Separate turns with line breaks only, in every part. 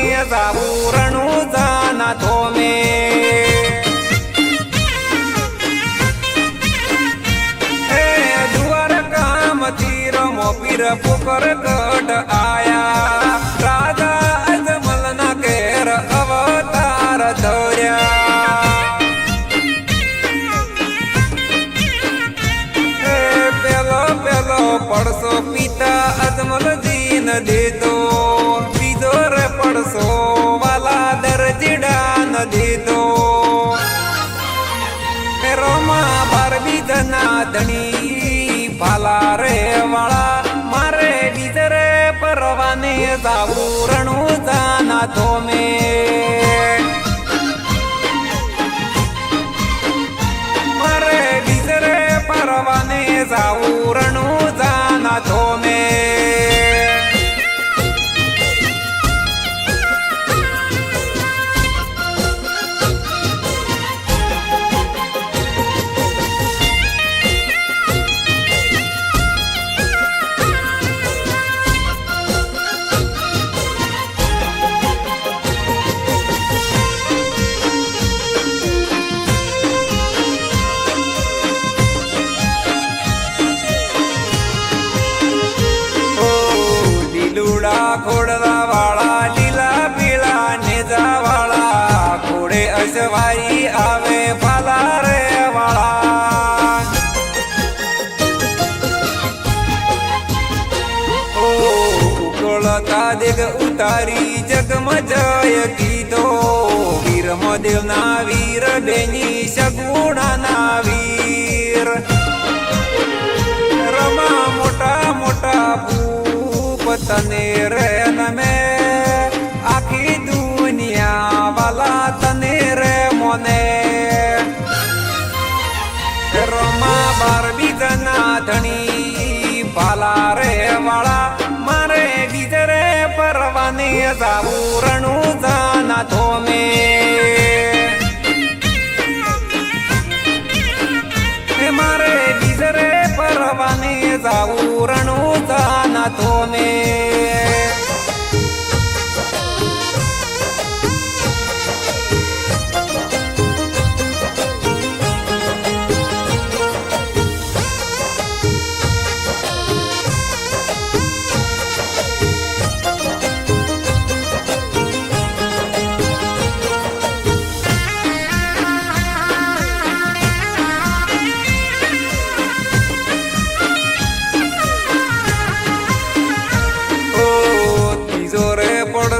જાવું રણું જાના કામ મોપીર પુકર કટ આયા રાજા અજમલ ના કેર અવતાર ધર્યા પેલો પેલો પડસો પિતા અજમલજી ન દીધો ધણી ભાલા રે વાળા, મારે બીજરે પરવાને જાવું રણું જાના થોમે મારે બીજરે પરવાને જાવું દેગ ઉતારી જગમજય કીધો વીર મદેવ ના વીર ડેની સગુણા ના વીર. રમા મોટા મોટા ભૂપ તને રે નમે. આખી દુનિયા વાલા તને રે મને. રમા બાર બીજના ધણી પરવાને જાવું રણું જાના થોમે મારે બીજરે પરવાને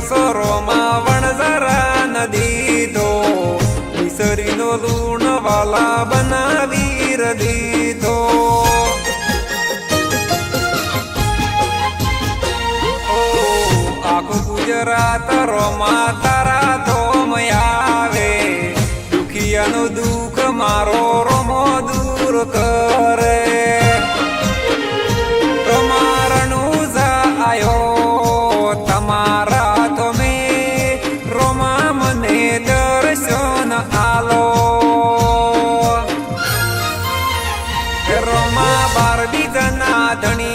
પડસો રોમા વણઝારા નદી તો. વિસરીનો લૂણ વાલા બનાવી દીધો ઓ આખું ગુજરાત રોમા રોમા બાર બીજના ધણી